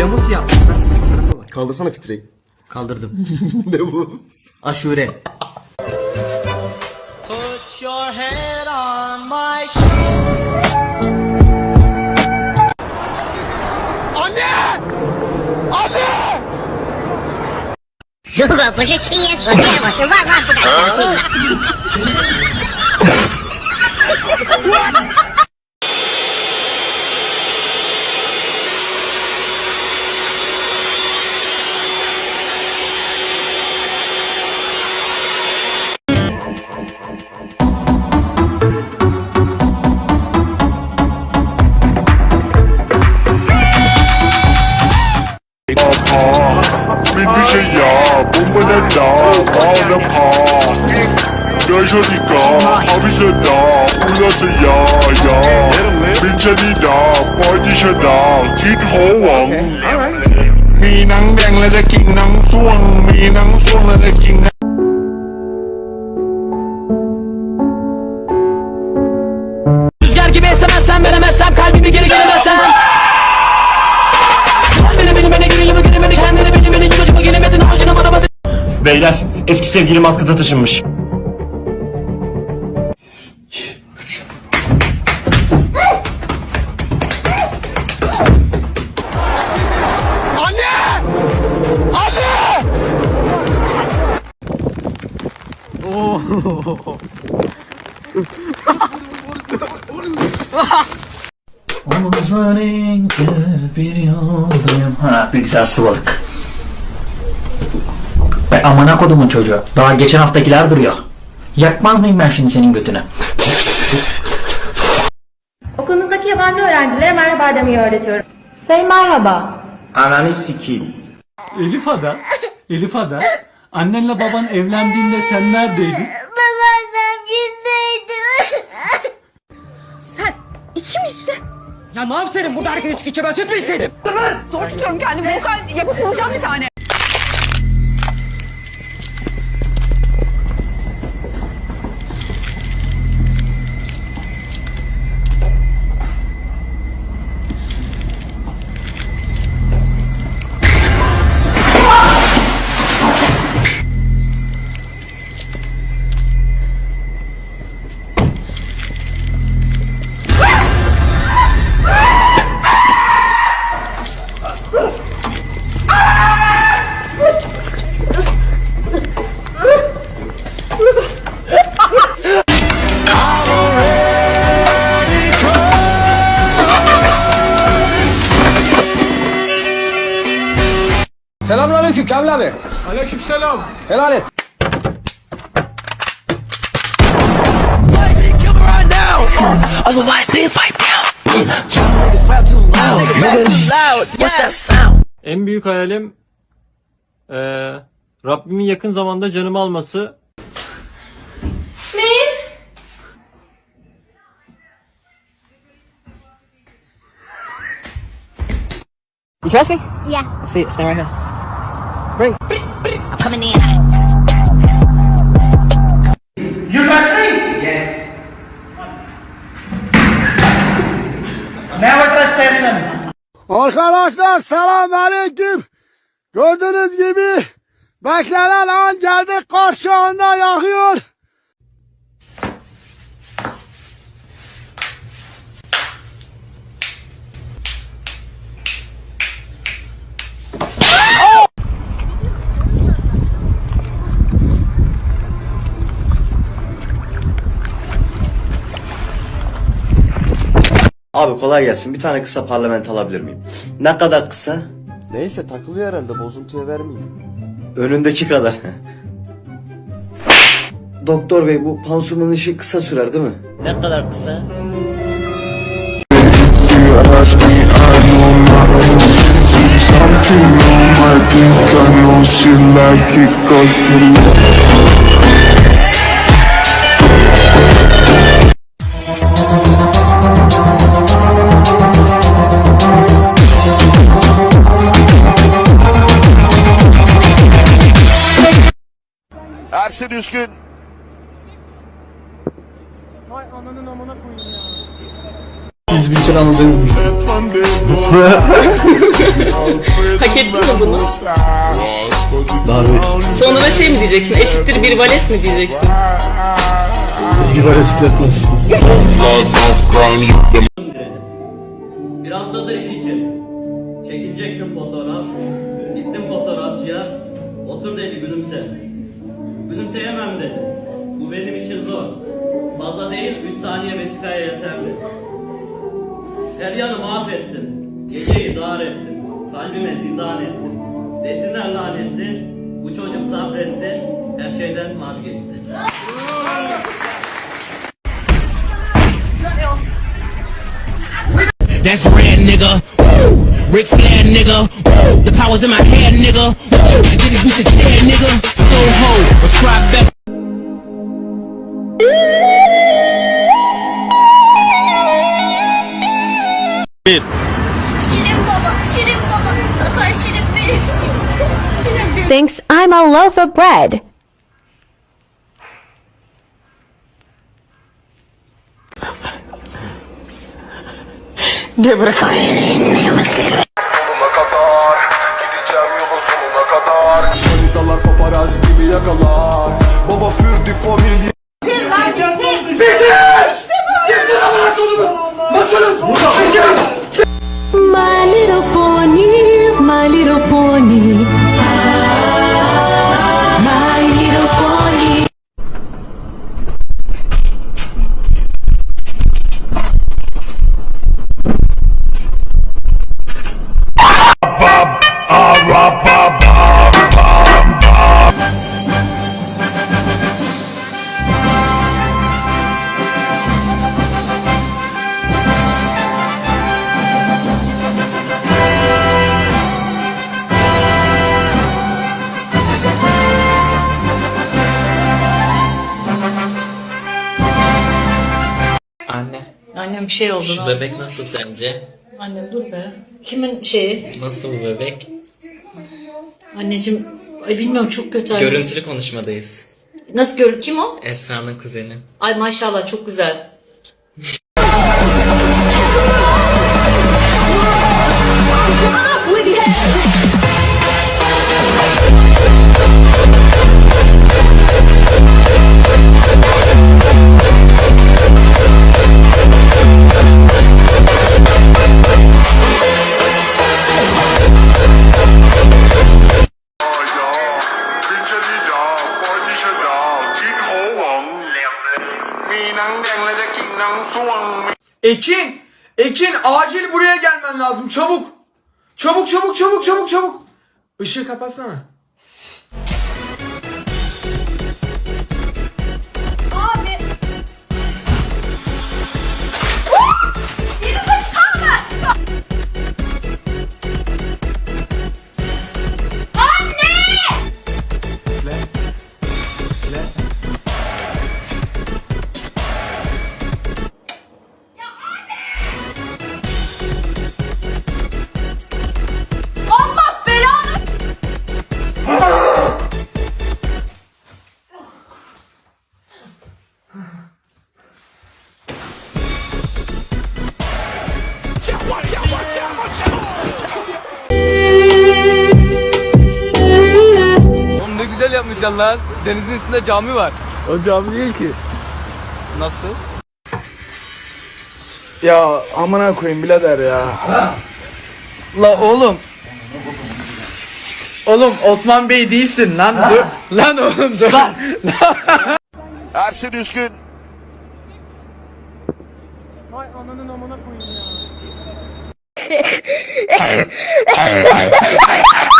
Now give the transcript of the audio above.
Tiramisu yaptık Kaldırsana fitreyi. Kaldırdım. ne bu? Aşure. Put your head on my Anne! Anne! Długo pożyczynie złodzieja, bo się wam ya, bomba ne da, bağ ne pa Yaşadık da, abise da, burası ya ya Min seni da, padişe da, git hovan มีหนังแดงและจะกินหนังส่วง มีหนังส่วงและจะกินหนัง Rüzgar gibi esemezsen veremezsem kalbimi geri gelemezsem Beyler eski sevgilim Atkıt'a taşınmış. Omuzların bir yoldayım. Ha bilgisayar sıvalık. Be amına kodumun çocuğu. Daha geçen haftakiler duruyor. Yakmaz mıyım ben şimdi senin götüne? Okulunuzdaki yabancı öğrencilere merhaba demeyi öğretiyorum. Say merhaba. Ananı sikeyim. Elif Ada, Elif Ada, annenle baban evlendiğinde sen neredeydin? Babaannem gitseydi. Sen içki mi içtin? Ya ne yapsaydım burada herkes içki içe ben süt mü içseydim? Zor tutuyorum kendimi. Vokal yapıp bulacağım bir tane. Selamünaleyküm Kamil abi. Aleykümselam. Helal et. En büyük hayalim eee Rabbimin yakın zamanda canımı alması. You trust me? Yeah, See, stay right here. I'm coming in. Arkadaşlar selam aleyküm. Gördüğünüz gibi beklenen an geldi karşı anda yakıyor. Abi kolay gelsin. Bir tane kısa parlament alabilir miyim? Ne kadar kısa? Neyse takılıyor herhalde bozuntuya vermeyeyim. Önündeki kadar. Doktor bey bu pansumanın işi kısa sürer değil mi? Ne kadar kısa? Something on my dick, I know she like it cause she Ersin Üskün Biz bir şey anladınız mı? Hak ettin mi bunu? Sonra da şey mi diyeceksin? Eşittir bir vales mi diyeceksin? Bir haftadır iş için. Çekilecektim fotoğraf. Gittim fotoğrafçıya. Otur dedi gülümse. Gülümseyemem dedi. Bu benim için zor. Fazla değil 3 saniye vesikaya yeterli. Her yanı mahvettim. Geceyi dar ettim. Kalbime zindan ettim. Desinler lanetli. Bu çocuk sabretti. Her şeyden vazgeçti. That's red, nigga. Woo! Ric Flair, nigga. The power's in my head, nigga. Thanks, with the dead nigga. Soho, Thinks I'm a loaf of bread. de fome de Anne, Annem bir şey oldu. şu bebek nasıl sence? Annem dur be. Kimin şeyi? Nasıl bu bebek? Anneciğim ay bilmiyorum çok kötü. Görüntülü konuşmadayız. Nasıl gör? Kim o? Esra'nın kuzeni. Ay maşallah çok güzel. Ekin! Ekin acil buraya gelmen lazım çabuk. Çabuk çabuk çabuk çabuk çabuk. Işığı kapatsana. Güzel yapmışlar lan. Denizin üstünde cami var. O cami değil ki. Nasıl? Ya amına koyayım birader ya. La oğlum. Oğlum Osman Bey değilsin lan. Dur. Lan oğlum dur. Lan. Ersin Üskün